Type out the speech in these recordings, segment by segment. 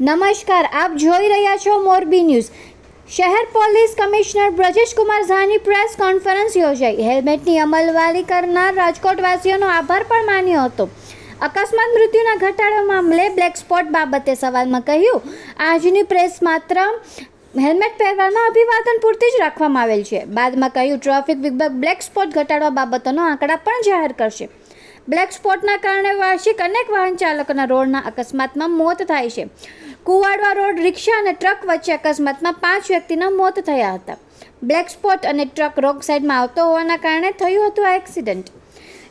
નમસ્કાર, આપ જોઈ રહ્યા છો મોરબી ન્યૂઝ. શહેર પોલીસ કમિશનર બ્રજેશ કુમાર ઝાની પ્રેસ કોન્ફરન્સ યોજાઈ. હેલ્મેટની અમલવારી કરનાર રાજકોટવાસીઓનો આભાર પણ માન્યો હતો. અકસ્માત મૃત્યુના ઘટાડો મામલે બ્લેક સ્પોટ બાબતે સવાલમાં કહ્યું, આજની પ્રેસ માત્ર હેલ્મેટ પહેરવાના અભિવાદન પૂરતી જ રાખવામાં આવેલ છે. બાદમાં કહ્યું, ટ્રાફિક વિભાગ બ્લેક સ્પોટ ઘટાડવા બાબતોનો આંકડા પણ જાહેર કરશે. બ્લેક સ્પોટના કારણે વાર્ષિક અનેક વાહન ચાલકોના રોડના અકસ્માતમાં મોત થાય છે. કુવાડવા રોડ, રિક્ષા અને ટ્રક વચ્ચે અકસ્માતમાં પાંચ વ્યક્તિના મોત થયા હતા. બ્લેક સ્પોટ અને ટ્રક રોંગ સાઈડમાં આવતો હોવાના કારણે થયું હતું આ એક્સિડન્ટ.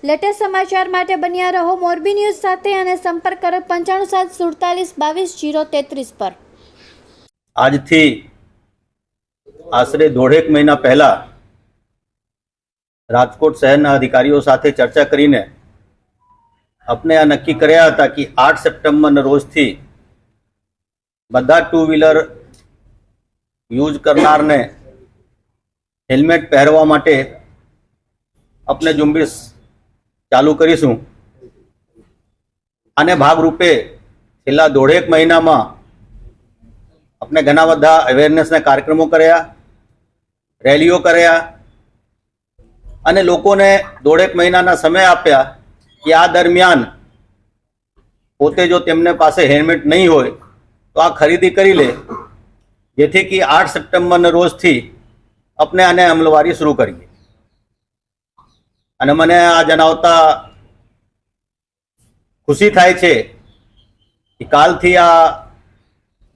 લેટેસ્ટ સમાચાર માટે બન્યા રહો મોરબી ન્યૂઝ સાથે અને સંપર્ક કરો પંચાણું સાત સુડતાલીસ બાવીસ જીરો તેત્રીસ પર. આજથી આશરે દોઢેક મહિના પહેલા રાજકોટ શહેરના અધિકારીઓ સાથે ચર્ચા કરીને આપણે આ નક્કી કર્યા હતા કે આઠ સપ્ટેમ્બરના રોજથી બધા ટુ વ્હીલર યુઝ કરનારને હેલ્મેટ પહેરવા માટે આપણે ઝુંબેશ ચાલુ કરીશું. આને ભાગરૂપે છેલ્લા દોઢેક મહિનામાં આપણે ઘણા બધા અવેરનેસના કાર્યક્રમો કર્યા, રેલીઓ કર્યા અને લોકોને દોઢેક મહિનાના સમય આપ્યા કે આ દરમિયાન પોતે જો તેમને પાસે હેલ્મેટ નહીં હોય, તો આ ખરીદી કરી લે. જેથી કે આઠ સપ્ટેમ્બરના રોજથી આપણે આને અમલવારી શરૂ કરીએ. અને મને આ જણાવતા ખુશી થાય છે કે કાલથી આ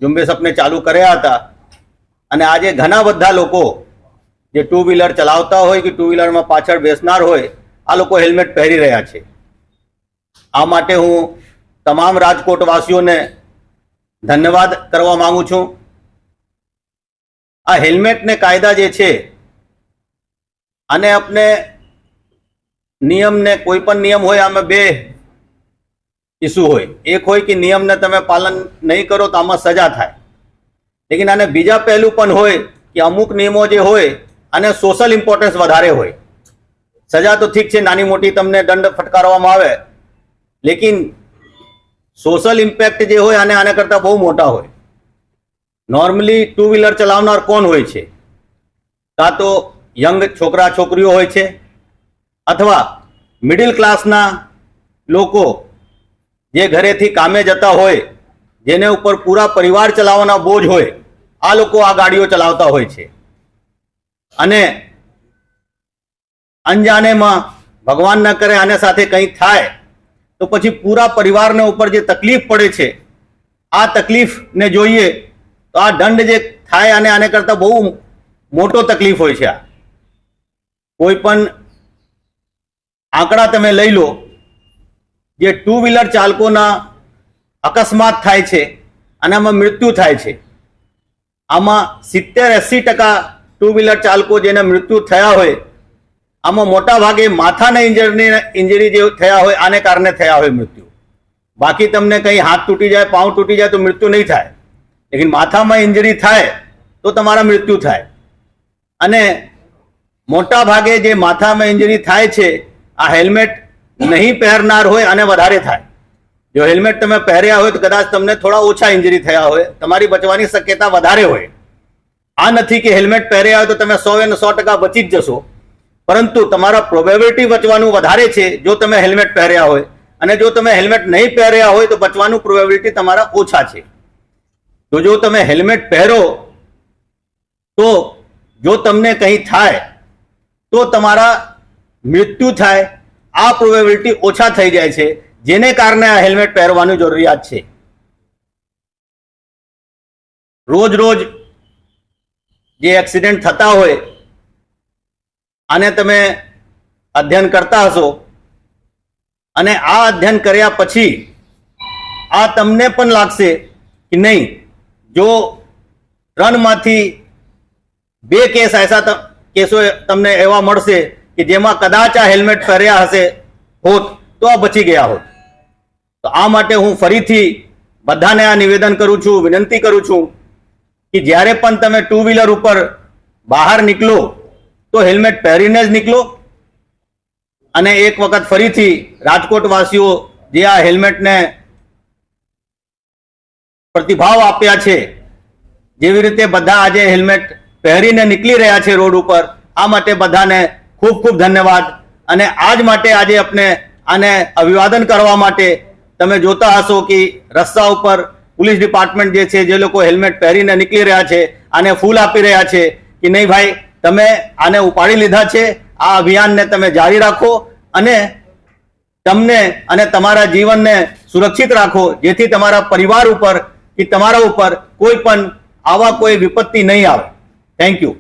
ઝુંબેશ આપણે ચાલુ કર્યા હતા. અને આજે ઘણા બધા લોકો જે ટુ વ્હીલર ચલાવતા હોય કે ટુ વ્હીલરમાં પાછળ બેસનાર હોય, આ લોકો હેલ્મેટ પહેરી રહ્યા છે. આ માટે હું તમામ રાજકોટવાસીઓને ધન્યવાદ કરવા માંગુ છું. આ હેલ્મેટને કાયદા જે છે, આને આપણે નિયમને કોઈ પણ નિયમ હોય, આમાં બે ઇસ્યુ હોય. એક હોય કે નિયમને તમે પાલન નહીં કરો તો આમાં સજા થાય. લેકિન આને બીજા પહેલું પણ હોય કે અમુક નિયમો જે હોય, આને સોશિયલ ઇમ્પોર્ટન્સ વધારે હોય. સજા તો ઠીક છે, નાની મોટી તમને દંડ ફટકારવામાં આવે લેકિન સોશિયલ ઇમ્પેક્ટ જે હોય આને આના કરતાં બહુ મોટા હોય. નોર્મલી ટુ વ્હીલર ચલાવનાર કોણ હોય છે? કાં તો યંગ છોકરા છોકરીઓ હોય છે, અથવા મિડિલ ક્લાસના લોકો જે ઘરેથી કામે જતા હોય, જેને ઉપર પૂરા પરિવાર ચલાવવાના બોજ હોય, આ લોકો આ ગાડીઓ ચલાવતા હોય છે. અને અંજાનેમાં ભગવાન ન કરે આને સાથે કંઈ થાય તો પછી પૂરા પરિવારને ઉપર જે તકલીફ પડે છે, આ તકલીફને જોઈએ તો આ દંડ જે થાય અને આને કરતાં બહુ મોટો તકલીફ હોય છે આ. કોઈ પણ આંકડા તમે લઈ લો, જે ટુ વ્હીલર ચાલકોના અકસ્માત થાય છે, અને આમાં મૃત્યુ થાય છે. આમાં સિત્તેર એંસી ટકા ટુ વ્હીલર ચાલકો જેને મૃત્યુ થયા હોય આમાં મોટા ભાગે માથાના ઇન્જરી ઇન્જરી જે થયા હોય, આને કારણે થયા હોય મૃત્યુ. બાકી તમને કંઈ હાથ તૂટી જાય, પાઉં તૂટી જાય તો મૃત્યુ નહીં થાય. લેકિન માથામાં ઇન્જરી થાય તો તમારા મૃત્યુ થાય. અને મોટા ભાગે જે માથામાં ઇન્જરી થાય છે, આ હેલ્મેટ નહીં પહેરનાર હોય અને વધારે થાય. જો હેલ્મેટ તમે પહેર્યા હોય તો કદાચ તમને થોડા ઓછા ઇન્જરી થયા હોય, તમારી બચવાની શક્યતા વધારે હોય. આ નથી કે હેલ્મેટ પહેર્યા હોય તો તમે સો અને સો ટકા બચી જ જશો. પરંતુ તમારા પ્રોબેબિલિટી બચવાનું વધારે છે, જો તમે હેલ્મેટ પહેર્યા હોય. અને જો તમે હેલ્મેટ નહીં પહેર્યા હોય, તો બચવાનું પ્રોબેબિલિટી તમારા ઓછા છે. તો જો તમે હેલ્મેટ પહેરો, તો જો તમને કંઈ થાય, તો તમારા મૃત્યુ થાય. આ પ્રોબેબિલિટી ઓછા થઈ જાય છે. જેને કારણે આ હેલ્મેટ પહેરવાની જરૂરિયાત છે. રોજ રોજ જે એક્સિડન્ટ થતા હોય આને તમે અધ્યયન કરતા હશો. અને આ અધ્યયન કર્યા પછી આ તમને પણ લાગશે કે નહીં, જો ત્રણમાંથી બે કેસ એસા કેસો તમને એવા મળશે કે જેમાં કદાચ આ હેલ્મેટ પહેર્યા હશે હોત, તો આ બચી ગયા હોત. તો આ માટે હું ફરીથી બધાને આ નિવેદન કરું છું, વિનંતી કરું છું કે જ્યારે પણ તમે ટુ વ્હીલર ઉપર બહાર નીકળો તો હેલ્મેટ પહેરીને જ નીકળો. અને એક વખત ફરીથી રાજકોટ વાસીઓ જે આ હેલ્મેટને પ્રતિભાવ આપ્યા છે, જેવી રીતે બધા આજે હેલ્મેટ પહેરીને નીકળી રહ્યા છે રોડ ઉપર, આ માટે બધાને ખૂબ ખૂબ ધન્યવાદ. અને આજ માટે આજે આપણે આને અભિવાદન કરવા માટે તમે જોતા હશો કે રસ્તા ઉપર પોલીસ ડિપાર્ટમેન્ટ જે છે, જે લોકો હેલ્મેટ પહેરીને નીકળી રહ્યા છે, આને ફૂલ આપી રહ્યા છે કે નહીં ભાઈ તમે આને ઉપાડી લીધા છે, આ અભિયાનને તમે જારી રાખો અને તમને અને તમારા જીવનને સુરક્ષિત રાખો, જેથી તમારા પરિવાર ઉપર કે તમારા ઉપર કોઈ પણ આવા કોઈ વિપત્તિ નહીં આવે. Thank you